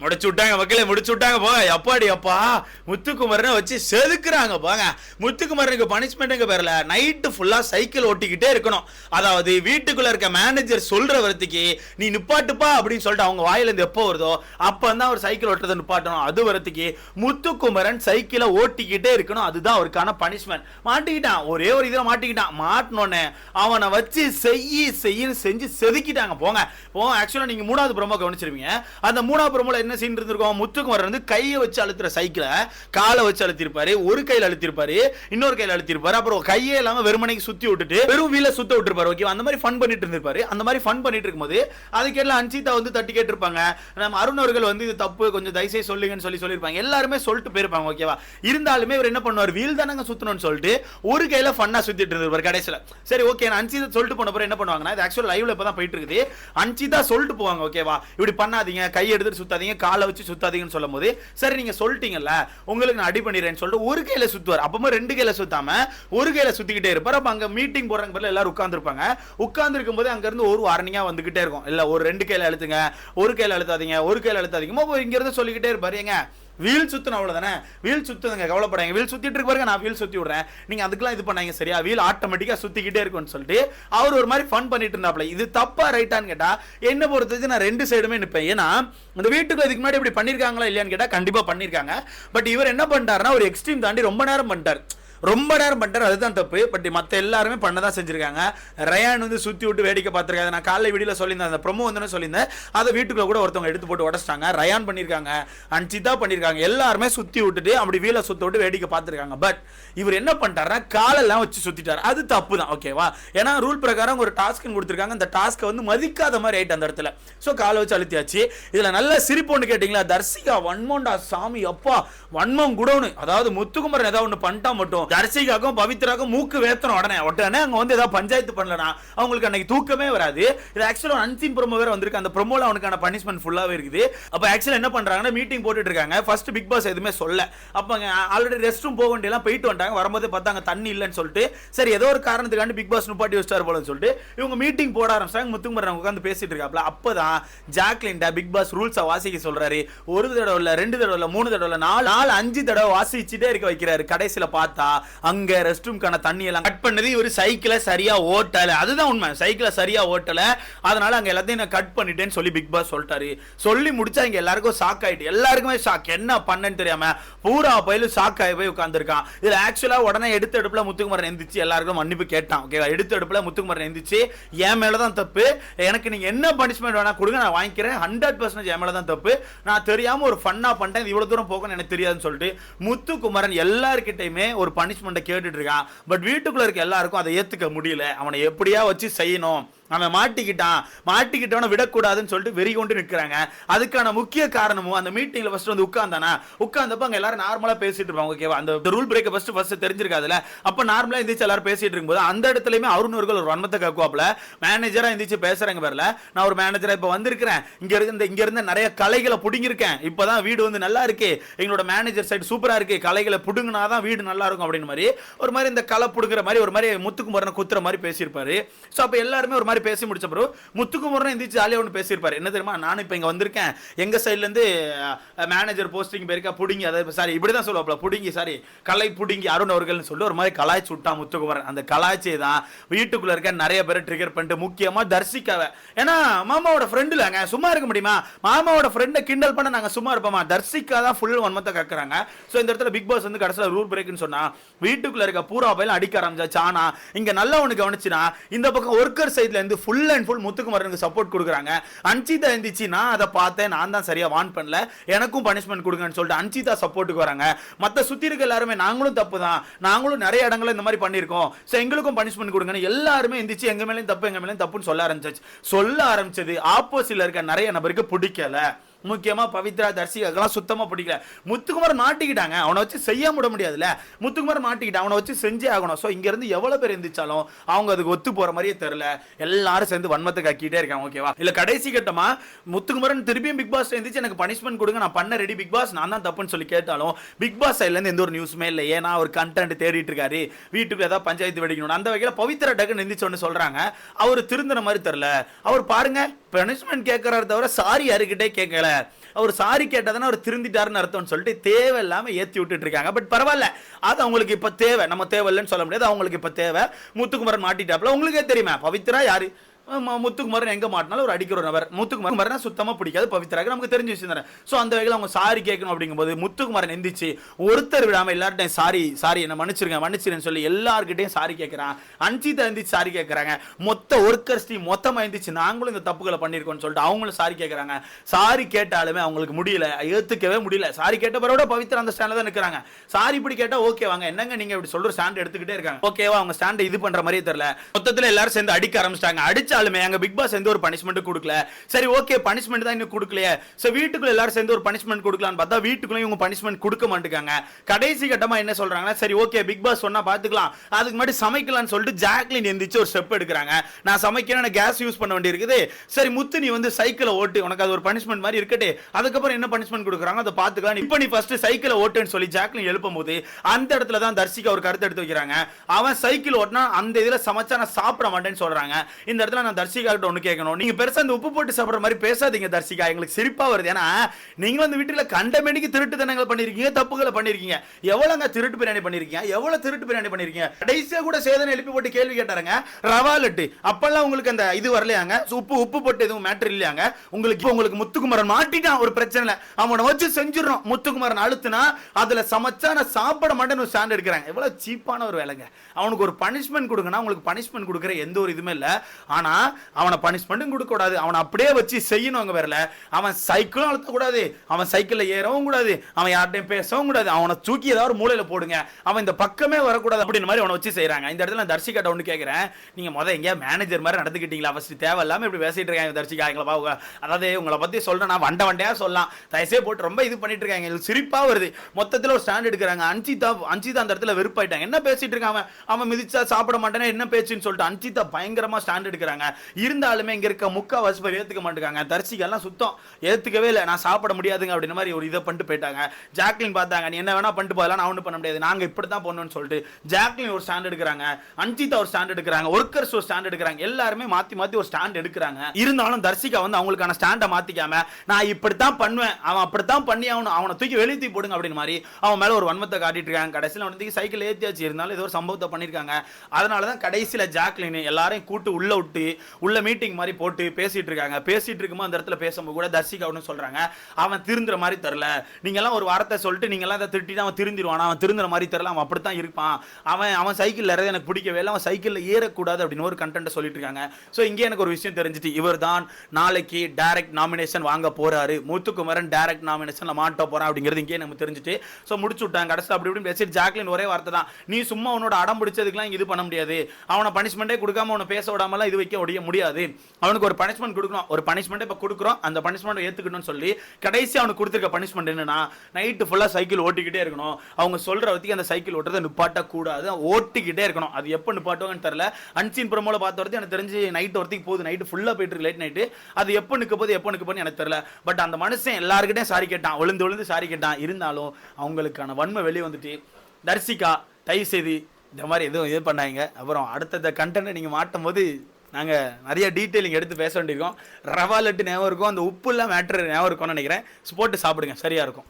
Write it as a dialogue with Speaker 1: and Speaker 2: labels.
Speaker 1: முடிச்சு விட்டாங்க மக்களே முடிச்சு விட்டாங்க போங்க. எப்பாடி அப்பா முத்துக்குமரனை வச்சு செதுக்குறாங்க போங்க. முத்துக்குமரனுக்கு பனிஷ்மெண்ட்டுங்க பேரில் நைட்டு ஃபுல்லாக சைக்கிள் ஓட்டிக்கிட்டே இருக்கணும். அதாவது வீட்டுக்குள்ளே இருக்க மேனேஜர் சொல்கிற வரத்துக்கு நீ நிப்பாட்டுப்பா அப்படின்னு சொல்லிட்டு அவங்க வாயிலேருந்து எப்போ வருதோ அப்போ தான் அவர் சைக்கிள் ஓட்டுறதை நிப்பாட்டணும். அது வரத்துக்கு முத்துக்குமரன் சைக்கிளை ஓட்டிக்கிட்டே இருக்கணும். அதுதான் அவருக்கான பனிஷ்மெண்ட் மாட்டிக்கிட்டான். ஒரே ஒரு இதில் மாட்டிக்கிட்டான். மாட்டினோன்னே அவனை வச்சு செய்யி செய்யின்னு செஞ்சு செதுக்கிட்டாங்க. போங்க. போங்க. ஆக்சுவலாக நீங்கள் மூணாவது ப்ரோமோ கவனிச்சிருப்பீங்க. அந்த மூணாவது ப்ரோமோல என்ன சீன் இருந்திருக்கும்? முத்துக்குமரன் வந்து கையை வச்சு அழுத்துற சைக்கிளை காலை வச்சு அழுத்திருப்பாரு ஒரு கையில் அழுத்திருப்பாரு இன்னொரு கையில் அழுத்திருப்பாரு அப்புறம் கையே இல்லாம வெறுமனைக்கு சுத்தி விட்டுட்டு வெறும் வீல சுத்த விட்டுருப்பாரு ஓகே அந்த மாதிரி ஃபன் பண்ணிட்டு இருந்திருப்பாரு. அந்த மாதிரி ஃபன் பண்ணிட்டு இருக்கும்போது அதுக்கெல்லாம் அன்சிதா வந்து தட்டி கேட்டிருப்பாங்க. நம்ம அருண் அவர்கள் வந்து இது தப்பு கொஞ்சம் தயவுசெய்து சொல்லுங்கன்னு சொல்லி சொல்லியிருப்பாங்க. எல்லாருமே சொல்லிட்டு போயிருப்பாங்க ஓகேவா இருந்தாலுமே இவர் என்ன பண்ணுவார்? வீல் தானங்க சுத்தணும்னு சொல்லிட்டு ஒரு கையில ஃபன்னா சுத்திட்டு இருந்திருப்பார் கடைசியில். சரி ஓகே நான் அன்சிதா சொல்லிட்டு போன என்ன பண்ணுவாங்கன்னா இது ஆக்சுவல் லைவ்ல இப்போ தான் போயிட்டு இருக்குது. அன்சிதா சொல்லிட்டு போவாங்க ஓகேவா இப்படி பண்ணாதீங்க கை எடுத்துட்டு சுத்தாதீங்க காலை வச்சு சுத்தாதீங்கன்னு சொல்லும் போது சரி நீங்க சொல்லிட்டீங்கல்ல உங்களுக்கு நான் அடி பண்ணிடுறேன்னு சொல்லிட்டு ஒரு கையில சுத்துவார். அப்பமா ரெண்டு கையில சுத்தாம ஒரு கையில சுத்திக்கிட்டே இருப்பார். அப்ப அங்க மீட்டிங் போறாங்க பேர்ல எல்லாரும் உட்காந்துருப்பாங்க உட்கார்ந்து இருக்கும்போது அங்க இருந்து ஒரு வாரணியா வந்துகிட்டே இருக்கும். இல்ல ஒரு ரெண்டு கையில அழுத்துங்க ஒரு கையில அழுத்தாதீங்க ஒரு கையில அழுத்தாதீங்க. இங்க இருந்து சொல்லிக்கிட்டே இருப்பாரு. ஏங்க வீல் சுத்தணும் அவ்வளோதானே வீல் சுத்துதுங்க கவலைப்படாங்க வீல் சுத்திட்டு இருக்க பாருங்க நான் வீல் சுத்தி விடுறேன். நீங்க அதுக்கெல்லாம் இது பண்ணாங்க சரியா? வீல் ஆட்டோமேட்டிக்கா சுத்திக்கிட்டே இருக்கும்னு சொல்லிட்டு அவர் ஒரு மாதிரி ஃபன் பண்ணிட்டு இருந்தாப்ல. இது தப்பா ரைட்டான்னு கேட்டா என்ன பொறுத்தது நான் ரெண்டு சைடுமே நிற்பேன் ஏன்னா இந்த வீட்டுக்கு இதுக்கு முன்னாடி இப்படி பண்ணிருக்காங்களா இல்லையான்னு கேட்டா கண்டிப்பா பண்ணிருக்காங்க. பட் இவர் என்ன பண்ணிட்டாருன்னா ஒரு எக்ஸ்ட்ரீம் தாண்டி ரொம்ப நேரம் பண்ணிட்டார். ரொம்ப நேரம் பண்ணிட்டார் அதுதான் தப்பு. பட் மற்ற எல்லாருமே பண்ண தான் செஞ்சுருக்காங்க. ரயான் வந்து சுற்றி விட்டு வேடிக்கை பார்த்துருக்காங்க நான் காலைல வீடியோல சொல்லியிருந்தேன் அந்த ப்ரொமோ வந்து சொல்லியிருந்தேன். அதை வீட்டுக்குள்ள கூட ஒருத்தவங்க எடுத்து போட்டு உடச்சிட்டாங்க. ரயான் பண்ணியிருக்காங்க. அன்சிதா பண்ணியிருக்காங்க. எல்லாருமே சுற்றி விட்டுட்டு அப்படி வீல சுற்ற விட்டு வேடிக்கை பார்த்துருக்காங்க. பட் இவர் என்ன பண்ணிட்டாருன்னா காலெல்லாம் வச்சு சுற்றிட்டார் அது தப்பு தான் ஓகேவா ஏன்னா ரூல் பிரகாரம் ஒரு டாஸ்க் கொடுத்துருக்காங்க. அந்த டாஸ்க்கை வந்து மதிக்காத மாதிரி ஆயிட்டு அந்த இடத்துல. ஸோ காலை வச்சு அழுத்தியாச்சு. இதில் நல்ல சிரிப்புன்னு கேட்டிங்களா? தர்சிகா வன்மோண்டா சாமி அப்பா. வன்மம் குடோனு. அதாவது முத்துக்குமரன் ஏதாவது ஒன்று பண்ணிட்டா மட்டும். தர்சிகாக்கும் பவித்ராக்கும் மூக்கு வேத்தனும் உடனே. உடனே அங்க வந்து ஏதாவது பஞ்சாயத்து பண்ணலனா அவங்களுக்கு அன்னைக்கு தூக்கமே வராது. இது ஆக்சுவலாக அன்சீன் ப்ரோமோ வேற வந்திருக்கு. அந்த ப்ரோமோல அவனுக்கான பனிஷ்மெண்ட் ஃபுல்லாவே இருக்குது. அப்ப ஆக்சுவலா என்ன பண்றாங்கன்னா மீட்டிங் போட்டுட்டு இருக்காங்க. ஃபர்ஸ்ட் பிக் பாஸ் எதுவுமே சொல்ல. அப்ப ஆல்ரெடி ரெஸ்ட் ரூம் போக வேண்டியெல்லாம் போயிட்டு வந்துட்டாங்க. வரும்போது பார்த்தாங்க தண்ணி இல்லைன்னு சொல்லிட்டு சரி ஏதோ ஒரு காரணத்துக்காண்டி பிக் பாஸ் நுப்பாட்டி வச்சார் போலன்னு சொல்லிட்டு இவங்க மீட்டிங் போட ஆரம்பிச்சாங்க. முத்துக்குமரன் உட்காந்து பேசிட்டு இருக்காப்ல. அப்பதான் ஜாக்லின்டா பிக் பாஸ் ரூல்ஸை வாசிக்க சொல்றாரு. ஒரு தடவை இல்ல ரெண்டு தடவை இல்ல மூணு தடவை இல்ல நாலு நாலு அஞ்சு தடவை வாசிச்சுட்டே இருக்க வைக்கிறாரு. கடைசியில பார்த்தா அங்க ரெஸ்ட் ரூம்க்கான தண்ணி எல்லாம் கட் பண்ணது. இவர் சைக்கிளை சரியா ஓட்டல. அதுதான் உண்மை. சைக்கிளை சரியா ஓட்டல. அதனால அங்க எல்லாத்தையும் நான் கட் பண்ணிட்டேன்னு சொல்லி பிக் பாஸ் சொல்லிட்டாரு. சொல்லி முடிச்சா இங்க எல்லாருக்கும் ஷாக் ஆயிட்டு. எல்லாருக்குமே ஷாக் என்ன பண்ணேன்னு தெரியாம பூரா பயிலும் ஷாக் ஆகி போய் உட்காந்துருக்கான் இதுல ஆக்சுவலா உடனே எடுத்த எடுப்புல முத்துக்குமரன் எந்திரிச்சு எல்லாருக்கும் மன்னிப்பு கேட்டான். ஓகேவா எடுத்த எடுப்புல முத்துக்குமரன் எந்திரிச்சு என் மேலதான் தப்பு. எனக்கு நீங்க என்ன பனிஷ்மெண்ட் வேணா கொடுங்க. நான் வாங்கிக்கிறேன். ஹண்ட்ரட் பர்சன்டேஜ் என் மேலதான் தப்பு. நான் தெரியாம ஒரு ஃபன்னா பண்ணிட்டேன். இது இவ்வளவு தூரம் போகணும்னு எனக்கு தெரியாதுன்னு சொல்லிட்டு முத்துக்குமரன் எல்லாருக்கிட்டையுமே ஒரு பனிஷ்மெண்ட்டை கேட்டுட்டு இருக்கான் பட் வீட்டுக்குள்ள இருக்க எல்லாருக்கும் அதை ஏத்துக்க முடியல. அவனை எப்படியா வச்சு செய்யணும்? அவன் மாட்டிக்கிட்டான். மாட்டிக்கிட்டவன விடக்கூடாதுன்னு சொல்லிட்டு வெறி கொண்டு நிற்கிறாங்க. அதுக்கான முக்கிய காரணமும் அந்த மீட்டிங்ல ஃபர்ஸ்ட் வந்து உட்கார்ந்தானா? உட்காந்தப்ப அங்க எல்லாரும் நார்மலா பேசிட்டு இருப்பாங்க ஓகேவா அந்த ரூல் பிரேக் ஃபர்ஸ்ட் ஃபர்ஸ்ட் தெரிஞ்சிருக்காதுல அப்ப நார்மலா எந்திரிச்சு எல்லாரும் பேசிட்டு இருக்கும்போது அந்த இடத்துலயுமே அருணர்கள் ஒரு வன்மத்தை கக்குவாப்ல. மேனேஜரா எந்திரிச்சு பேசுறாங்க பேர்ல. நான் ஒரு மேனேஜரா இப்ப வந்திருக்கிறேன். இங்க இருந்து இங்க இருந்து நிறைய கலைகளை புடுங்கிருக்கேன் இப்பதான் வீடு வந்து நல்லா இருக்கு. எங்களோட மேனேஜர் சைடு சூப்பரா இருக்கு. கலைகளை புடுங்கினாதான் வீடு நல்லா இருக்கும் அப்படின்னு மாதிரி ஒரு மாதிரி இந்த கலை புடுங்குற மாதிரி ஒரு மாதிரி முத்துக்கு முத்துக்குமரனை குத்துற மாதிரி பேசியிருப்பாரு. ஸோ அப்ப எல்லாருமே ஒரு மாதிரி மாதிரி பேசி முடிச்ச பிறகு முத்துக்குமரன் எந்திரிச்சு ஜாலியாக ஒன்று பேசியிருப்பார். என்ன தெரியுமா? நானும் இப்போ இங்கே வந்திருக்கேன். எங்கள் சைட்லேருந்து மேனேஜர் போஸ்டிங் போயிருக்கா பிடிங்கி அதாவது சாரி இப்படி தான் சொல்லுவாப்ல பிடிங்கி சாரி கலை பிடிங்கி அருண் அவர்கள்னு சொல்லி ஒரு மாதிரி கலாய்ச்சி விட்டான் முத்துக்குமரன். அந்த கலாய்ச்சியை தான் வீட்டுக்குள்ளே இருக்க நிறைய பேரை ட்ரிகர் பண்ணிட்டு முக்கியமாக தர்சிக்காவை ஏன்னா மாமாவோட ஃப்ரெண்டு இல்லைங்க சும்மா இருக்க முடியுமா? மாமாவோட ஃப்ரெண்டை கிண்டல் பண்ண நாங்கள் சும்மா இருப்போமா? தர்சிக்கா தான் ஃபுல் ஒன்மத்தை கக்குறாங்க. ஸோ இந்த இடத்துல பிக் பாஸ் வந்து கடைசியில் ரூல் பிரேக்னு சொன்னால் வீட்டுக்குள்ளே இருக்க பூரா பயிலும் அடிக்க ஆரம்பிச்சா சானா இங்கே நல்லா ஒன்று கவனிச்சுனா இந்த பக்கம் ஒர்க்கர் சைட்ல இருந்து ஃபுல் அண்ட் ஃபுல் முத்துக்குமரனுக்கு சப்போர்ட் கொடுக்குறாங்க. அன்சிதா இருந்துச்சு நான் அதை பார்த்தேன் நான் தான் சரியா வான் பண்ணல. எனக்கும் பனிஷ்மெண்ட் கொடுங்கன்னு சொல்லிட்டு அன்சிதா சப்போர்ட்டுக்கு வராங்க. மற்ற சுத்தி இருக்க எல்லாருமே நாங்களும் தப்பு தான். நாங்களும் நிறைய இடங்களில் இந்த மாதிரி பண்ணியிருக்கோம். ஸோ எங்களுக்கும் பனிஷ்மெண்ட் கொடுங்கன்னு எல்லாருமே எந்திரிச்சு எங்க மேலேயும் தப்பு எங்க மேலேயும் தப்புன்னு சொல்ல ஆரம்பிச்சிச்சு. சொல்ல ஆரம்பிச்சது ஆப்போசிட்ல இருக்க நிறைய நபருக்கு பிடிக்கல. முக்கியமாக பவித்ரா தர்சிகாக்கெல்லாம் சுத்தமாக பிடிக்கல. முத்துக்குமார் மாட்டிக்கிட்டாங்க. அவனை வச்சு செய்ய முட முடியாதுல்ல. முத்துக்குமார் மாட்டிக்கிட்டான். அவனை வச்சு செஞ்சே ஆகணும். ஸோ இங்கேருந்து எவ்வளோ பேர் எந்திரிச்சாலும் அவங்க அதுக்கு ஒத்து போகிற மாதிரியே தெரில எல்லாரும் சேர்ந்து வன்மத்தை கக்கிட்டே இருக்காங்க. ஓகேவா இல்லை கடைசி கட்டமாக முத்துக்குமரன் திருப்பியும் பிக் பாஸ் எந்திரிச்சு எனக்கு பனிஷ்மெண்ட் கொடுங்க. நான் பண்ண ரெடி பிக் பாஸ் நான் தான் தப்புன்னு சொல்லி கேட்டாலும் பிக் பாஸ் சைட்லேருந்து எந்த ஒரு நியூஸுமே இல்லை. ஏன்னா அவர் கண்டென்ட் தேடிட்டு இருக்காரு. வீட்டுக்கு ஏதாவது பஞ்சாயத்து வெடிக்கணும் அந்த வகையில் பவித்ரா டக்குன்னு எந்திரிச்சோன்னு சொல்கிறாங்க அவர் திருந்தின மாதிரி தெரில அவர் பாருங்கள் பனிஷ்மெண்ட் கேட்கறாரு தவிர சாரி யாருக்கிட்டே கேட்கல. அவர் சாரி கேட்டதானே அவர் திருந்திட்டாருன்னு அர்த்தம்னு சொல்லிட்டு தேவையில்லாம ஏத்தி விட்டுட்டு இருக்காங்க பட் பரவாயில்ல. அது அவங்களுக்கு இப்ப தேவை. நம்ம தேவையில்லைன்னு சொல்ல முடியாது. அவங்களுக்கு இப்ப தேவை. முத்துக்குமரன் மாட்டிட்டாப்புல. உங்களுக்கே தெரியுமா. பவித்ரா யாரு? முத்துக்குமாரன் எங்க மாட்டினாலும் ஒரு அடிக்கிற ஒரு நபர். முத்துக்குமாரன் சுத்தமா பிடிக்காது பவித்ராக்கு நமக்கு தெரிஞ்சு விஷயம் தானே. ஸோ அந்த வகையில் அவங்க சாரி கேட்கணும் அப்படிங்கும்போது முத்துக்குமாரன் எந்திரிச்சு ஒருத்தர் விடாம எல்லார்ட்டையும் சாரி சாரி என்ன மன்னிச்சிருங்க மன்னிச்சிருன்னு சொல்லி எல்லாருக்கிட்டையும் சாரி கேட்குறான். அஞ்சிதா எந்திரிச்சு சாரி கேட்குறாங்க. மொத்த ஒர்க்கர்ஸ் டீம் மொத்தமா எந்திரிச்சு நாங்களும் இந்த தப்புகளை பண்ணியிருக்கோம்னு சொல்லிட்டு அவங்களும் சாரி கேட்குறாங்க. சாரி கேட்டாலுமே அவங்களுக்கு முடியல ஏத்துக்கவே முடியல. சாரி கேட்ட பிறகு பவித்ரா அந்த ஸ்டாண்ட்ல தான் நிற்கிறாங்க சாரி இப்படி கேட்டா ஓகே வாங்க. என்னங்க நீங்க இப்படி சொல்ற ஸ்டாண்ட் எடுத்துக்கிட்டே இருக்காங்க. ஓகேவா அவங்க ஸ்டாண்ட் இது பண்ற மாதிரியே தெரியல. மொத்தத்துல எல்லாரும் சேர்ந்து அடிக்க ஆரம்பிச்சிட்டாங்க. அடிச்சாலுமே அங்க பிக் பாஸ் எந்த ஒரு பனிஷ்மெண்ட்டும் கொடுக்கல. சரி ஓகே பனிஷ்மெண்ட் தான் இன்னும் கொடுக்கலையே. சோ வீட்டுக்குள்ள எல்லாரும் சேர்ந்து ஒரு பனிஷ்மெண்ட் கொடுக்கலாம்னு பார்த்தா வீட்டுக்குள்ள இவங்க பனிஷ்மெண்ட் கொடுக்க மாட்டேங்காங்க. கடைசி கட்டமா என்ன சொல்றாங்கன்னா சரி ஓகே பிக் பாஸ் சொன்னா பாத்துக்கலாம் அதுக்கு முன்னாடி சமைக்கலாம்னு சொல்லிட்டு ஜாக்லின் எந்திரிச்சு ஒரு ஸ்டெப் எடுக்கிறாங்க. நான் சமைக்கிறேன் எனக்கு கேஸ் யூஸ் பண்ண வேண்டியிருக்குது. சரி முத்து நீ வந்து சைக்கிளை ஓட்டு. உனக்கு அது ஒரு பனிஷ்மெண்ட் மாதிரி இருக்கட்டே அதுக்கப்புறம் என்ன பனிஷ்மெண்ட் கொடுக்குறாங்க அதை பார்த்துக்கலாம். இப்போ நீ ஃபர்ஸ்ட் சைக்கிளை ஓட்டுன்னு சொல்லி ஜாக்லின் எழுப்பும் போது அந்த இடத்துல தான் தர்சிகா ஒரு கருத்து எடுத்து வைக்கிறாங்க. அவன் சைக்கிள் ஓட்டினா அந்த இதுல சமைச்சா நான் சாப்பிட மாட்டேன்னு சொல்றாங்க. இந்த இடத்துல நான் தர்ஷிகா கிட்ட ஒண்ணு கேட்கணும். நீங்கள் பெருசாக இந்த உப்பு போட்டு சாப்பிட்ற மாதிரி பேசாதீங்க தர்சிகா எங்களுக்கு சிரிப்பாக வருது. ஏன்னா நீங்க வந்து வீட்டுல கண்டமேனிக்கு திருட்டு தனங்கள் பண்ணியிருக்கீங்க தப்புகளை பண்ணியிருக்கீங்க எவ்வளோங்க திருட்டு பிரியாணி பண்ணியிருக்கீங்க எவ்வளோ திருட்டு பிரியாணி பண்ணியிருக்கீங்க கடைசியாக கூட சேதனை எழுப்பி போட்டு கேள்வி கேட்டாருங்க. ரவா லட்டு. அப்போல்லாம் உங்களுக்கு அந்த இது வரலையாங்க? உப்பு உப்பு போட்டு எதுவும் மேட்ரு இல்லையாங்க? உங்களுக்கு இப்போ உங்களுக்கு முத்துக்குமரன் மாட்டிட்டான். ஒரு பிரச்சனை இல்லை அவனை வச்சு செஞ்சிடணும். முத்துக்குமரன் அழுத்துனா அதில் சமைச்சா நான் சாப்பிட மாட்டேன்னு ஸ்டாண்ட் எடுக்கிறாங்க. எவ்வளோ சீப்பான ஒரு வேலைங்க. அவனுக்கு ஒரு பனிஷ்மெண்ட் கொடுங்கன்னா உங்களுக்கு பனிஷ்மெண்ட் கொடுக்குற எந்த ஒரு இதுவுமே இல்லை. ஆனால் அவனை பனிஷ்மெண்ட்டும் கொடுக்கக்கூடாது. அவனை அப்படியே வச்சு செய்யணும் அங்கே வரல. அவன் சைக்கிளும் அழுத்தக்கூடாது. அவன் சைக்கிளில் ஏறவும் கூடாது. அவன் யார்ட்டையும் பேசவும் கூடாது. அவனை தூக்கி ஏதாவது ஒரு மூலையில் போடுங்க. அவன் இந்த பக்கமே வரக்கூடாது அப்படின்னு மாதிரி அவனை வச்சு செய்கிறாங்க இந்த இடத்துல நான் தர்ஷிகாட்ட ஒன்று கேட்குறேன் நீங்கள் மொதல் எங்கேயா மேனேஜர் மாதிரி நடந்துக்கிட்டீங்களா? ஃபஸ்ட்டு தேவையில்லாமல் இப்படி பேசிட்டு இருக்காங்க தர்ஷிகா. எங்களை பாவுங்க அதாவது உங்களை பற்றி சொல்கிறேன் நான் வண்ட வண்டையாக சொல்லலாம். தயசே போட்டு ரொம்ப இது பண்ணிட்டு இருக்காங்க. எங்களுக்கு சிரிப்பாக வருது. மொத்தத்தில் ஒரு ஸ்டாண்ட் எடுக்கிறாங்க. அஞ்சிதா அஞ்சிதா அந்த இடத்துல வெறுப்பாயிட்டாங்க. என்ன பேசிட்டு இருக்காங்க அவன்? அவன் மிதிச்சா சாப்பிட மாட்டேன்னா என்ன பேச்சுன்னு சொல்லிட்டு அஞ்சிதா பயங்கரமாக ஸ்டாண்ட் எடுக்கிறாங்க. இருந்தாலுமே இங்க இருக்க முக்கால்வாசி பேர் ஏத்துக்க மாட்டேங்காங்க. தரிசிகள்லாம் எல்லாம் சுத்தம். ஏத்துக்கவே இல்லை. நான் சாப்பிட முடியாதுங்க அப்படின்ற மாதிரி ஒரு இதை பண்ணிட்டு போயிட்டாங்க. ஜாக்லின் பார்த்தாங்க நீ என்ன வேணா பண்ணிட்டு போகலாம் நான் ஒன்றும் பண்ண முடியாது. நாங்கள் இப்படி தான் பண்ணணும்னு சொல்லிட்டு ஜாக்லின் ஒரு ஸ்டாண்ட் எடுக்கிறாங்க. அஞ்சிதா ஒரு ஸ்டாண்ட் எடுக்கிறாங்க. ஒர்க்கர்ஸ் ஒரு ஸ்டாண்ட் எடுக்கிறாங்க. எல்லாருமே மாத்தி மாத்தி ஒரு ஸ்டாண்ட் எடுக்கிறாங்க. இருந்தாலும் தர்சிகா வந்து அவங்களுக்கான ஸ்டாண்டை மாத்திக்காம நான் இப்படித்தான் பண்ணுவேன். அவன் அப்படித்தான் பண்ணி அவனை அவனை தூக்கி வெளியே தூக்கி போடுங்க அப்படின்னு மாதிரி அவன் மேலே ஒரு வன்மத்தை காட்டிட்டு இருக்காங்க. கடைசியில் அவன் தூக்கி சைக்கிள் ஏற்றியாச்சு இருந்தாலும் ஏதோ ஒரு சம்பவத்தை பண்ணிருக்காங்க. அதனால தான் கடைசியில் ஜாக்லின் எல்லாரையும் கூட்டு உள்ளே விட்டு உள்ள மீட்டிங் மாதிரி போட்டு பேசிட்டு இருக்காங்க. பேசிட்டு இருக்கும்போது அந்த இடத்துல பேசும்போது கூட தர்ஷிகா சொல்றாங்க. அவன் திருந்துற மாதிரி தெரில நீங்க எல்லாம் ஒரு வாரத்தை சொல்லிட்டு நீங்க எல்லாம் அதை திட்டிட்டு அவன் திருந்திடுவான் அவன் திருந்துற மாதிரி தெரில அவன் அப்படித்தான் இருப்பான். அவன் அவன் சைக்கிள் ஏறது எனக்கு பிடிக்கவே இல்லை. அவன் சைக்கிளில் ஏறக்கூடாது அப்படின்னு ஒரு கண்டென்ட் சொல்லிட்டு இருக்காங்க. ஸோ இங்கே எனக்கு ஒரு விஷயம் தெரிஞ்சுட்டு இவர் தான் நாளைக்கு டைரக்ட் நாமினேஷன் வாங்க போறாரு. முத்துக்குமரன் டைரக்ட் நாமினேஷன்ல மாட்ட போறான் அப்படிங்கிறது இங்கே நம்ம தெரிஞ்சுட்டு ஸோ முடிச்சு விட்டாங்க. கடைசி அப்படி இப்படின்னு பேசிட்டு ஜாக்லின் ஒரே வார்த்தை தான். நீ சும்மா உன்னோட அடம் பிடிச்சதுக்கெல்லாம் இது பண்ண முடியாது. அவனை பனிஷ்மெண்ட்டே கொடுக்காம அவனை பேச விடாமலாம் இது வைக்க முடிய முடியாது. அவனுக்கு ஒரு பனிஷ்மெண்ட் கொடுக்கணும். ஒரு பனிஷ்மெண்ட் இப்போ கொடுக்குறோம். அந்த பனிஷ்மெண்ட் ஏத்துக்கணும்னு சொல்லி கடைசி அவனுக்கு கொடுத்துருக்க பனிஷ்மெண்ட் என்னன்னா நைட்டு ஃபுல்லா சைக்கிள் ஓட்டிக்கிட்டே இருக்கணும். அவங்க சொல்ற வரைக்கும் அந்த சைக்கிள் ஓட்டுறதை நிப்பாட்ட கூடாது ஓட்டிக்கிட்டே இருக்கணும். அது எப்போ நிப்பாட்டுவாங்கன்னு தெரியல. அன்சீன் ப்ரோமோல பார்த்த வரைக்கும் எனக்கு தெரிஞ்சு நைட் ஒருத்திக்கு போகுது. நைட்டு ஃபுல்லாக போயிட்டு லேட் நைட்டு அது எப்போ நிற்க போகுது எப்போ நிற்க போகுதுன்னு எனக்கு தெரியல. பட் அந்த மனுஷன் எல்லாருக்கிட்டையும் சாரி கேட்டான். விழுந்து விழுந்து சாரி கேட்டான். இருந்தாலும் அவங்களுக்கான வன்மை வெளியே வந்துட்டு தர்சிகா தயவு செய்து இந்த மாதிரி எதுவும் இது பண்ணாங்க அப்புறம் அடுத்த கண்டென்ட் நீங்கள் மாட்டும் போது நாங்கள் நிறைய டீட்டெயிலிங் எடுத்து பேச வேண்டியிருக்கோம். ரவா லட்டு ஞாபகம் இருக்கும். அந்த உப்புலாம் மேட்ரு ஞாபகம் இருக்கும்னு நினைக்கிறேன். போட்டு சாப்பிடுங்க. சரியாக இருக்கும்.